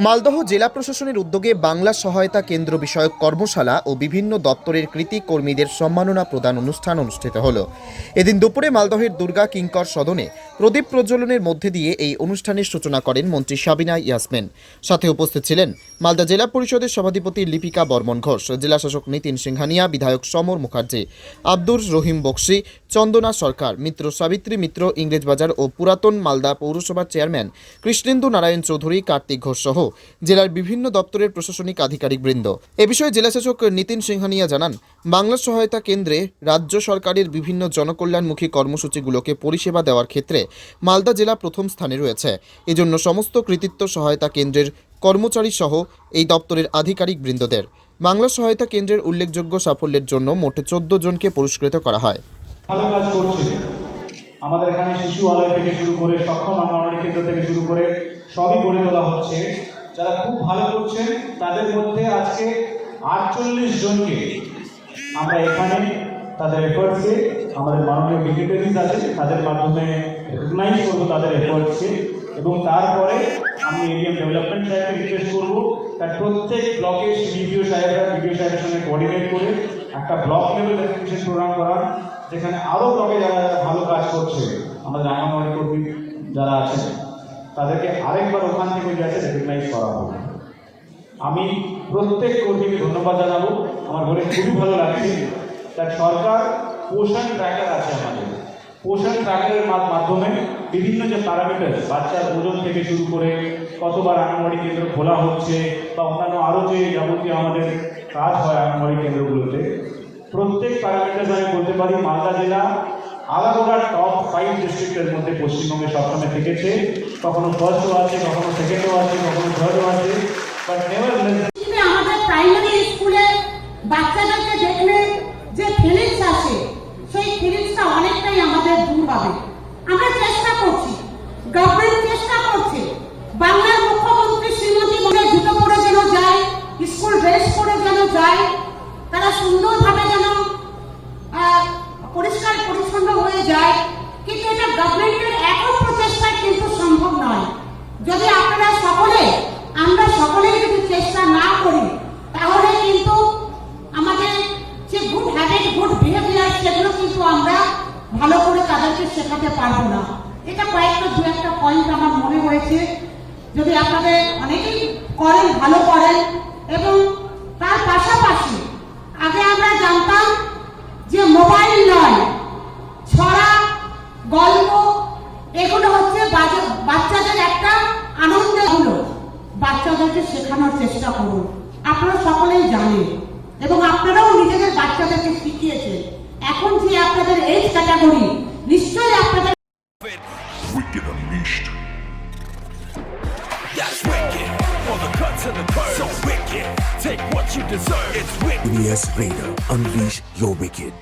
মালদহ জেলা প্রশাসনের উদ্যোগে বাংলা সহায়তা কেন্দ্র বিষয়ক কর্মশালা ও বিভিন্ন দপ্তরের কৃতি কর্মীদের সম্মাননা প্রদান অনুষ্ঠান অনুষ্ঠিত হল। এদিন দুপুরে মালদহের দুর্গা কিঙ্কর সদনে প্রদীপ প্রজ্বলনের মধ্যে দিয়ে এই অনুষ্ঠানের সূচনা করেন মন্ত্রী সাবিনা ইয়াসমিন। সাথে উপস্থিত ছিলেন মালদা জেলা পরিষদের সভাধিপতি লিপিকা বর্মন ঘোষ জেলা শাসক নীতিন সিংহানিয়া, বিধায়ক সমর মুখার্জি, আব্দুর রহিম বক্সি, চন্দনা সরকার, মিত্র সাবিত্রী মিত্র ইংরেজবাজার ও পুরাতন মালদা পৌরসভার চেয়ারম্যান কৃষ্ণেন্দু নারায়ণ চৌধুরী, কার্তিক ঘোষ সহ জেলার বিভিন্ন দপ্তরের প্রশাসনিক আধিকারিক বৃন্দ এ বিষয়ে জেলাশাসক নীতিন সিংহানিয়া জানান বাংলা সহায়তা কেন্দ্রে রাজ্য সরকারের বিভিন্ন জনকল্যাণমুখী কর্মসূচিগুলোকে পরিষেবা দেওয়ার ক্ষেত্রে মালদা জেলা প্রথম স্থানে রয়েছে। এজন্য সমস্ত কৃতিত্ব সহায়তা কেন্দ্রের কর্মচারী সহ এই দপ্তরের আধিকারিক বৃন্দদের। বাংলা সহায়তা কেন্দ্রের উল্লেখযোগ্য সাফল্যের জন্য মোটে চোদ্দ জনকে পুরস্কৃত করা হয়। আমাদের এখানে শিশু আলয় থেকে শুরু করে সক্ষম অঙ্গনওয়াড়ি কেন্দ্র থেকে শুরু করে সবই গড়ে তোলা হচ্ছে। যারা খুব ভালো করছেন তাদের মধ্যে আজকে আটচল্লিশ জনকে আমরা এখানে তাদের এফার্টসকে আমাদের মাননীয় ডিগ্রিটারিজ আছে, তাদের মাধ্যমে রেকগনাইজ করব তাদের এফার্টসকে এবং তারপরে আমি এরিয়াম ডেভেলপমেন্ট সাহেবকে রিকোয়েস্ট করব, তার প্রত্যেক ব্লকে বিডিও সাহেবরা বিডিও সাহেবের সঙ্গে কোঅর্ডিনেট করে একটা ব্লক লেভেল রেকগনিশন প্রোগ্রাম করার যেখানে আরও ব্লকে যারা ভালো কাজ করছে, আমাদের আঙ্গনওয়াড়ি কর্মী যারা আছেন, তাদেরকে আরেকবার ওখান থেকে যে আছে রেকগনাইজ করা হবে আমি প্রত্যেক কর্মীকে ধন্যবাদ জানাব। আমার ঘরে খুবই ভালো লাগছে। তার সরকার পোষণ ট্র্যাকার আছে আমাদের। পোষণ ট্র্যাকারের মাধ্যমে বিভিন্ন যে প্যারামিটার বাচ্চার ওজন থেকে শুরু করে কতবার আঙ্গনওয়াড়ি কেন্দ্র খোলা হচ্ছে বা অন্যান্য আরও যে যাবতীয় আমাদের কাজ হয় আঙ্গনওয়াড়ি কেন্দ্রগুলোতে, প্রত্যেক প্যারামিটার আমি বলতে পারি মালদা জেলা আলাদা টপ ফাইভ ডিস্ট্রিক্টের মধ্যে পশ্চিমবঙ্গে সবসময় থেকেছে। কখনো ফার্স্টও আছে, কখনো সেকেন্ডও আছে, কখনো থার্ডও আছে। বাট নেভার সকলেই যদি চেষ্টা না করি, তাহলে কিন্তু আমাদের যে গুড হ্যাবিট গুড বিহেভিয়ার সেগুলো কিন্তু আমরা ভালো করে তাদেরকে শেখাতে পারব না। এটা কয়েকটা, দু একটা পয়েন্ট আমার মনে হয়েছে। যদি আপনাদের অনেকেই করেন, ভালো করেন, এবং তার পাশাপাশি আগে আমরা জানতাম যে মোবাইল বাচ্চাদেরকে শেখানোর চেষ্টা করুন আপনারা সকলেই জানেন এবং আপনারাও নিজেদের বাচ্চাদেরকে শিখিয়েছেন এখন যে আপনাদের এজ ক্যাটাগরি নিশ্চয়ই আপনাদের Wicked Unleashed. That's wicked. For the cut to the curve. So wicked. Take what you deserve. It's wicked. EBS Radio, unleash your wicked.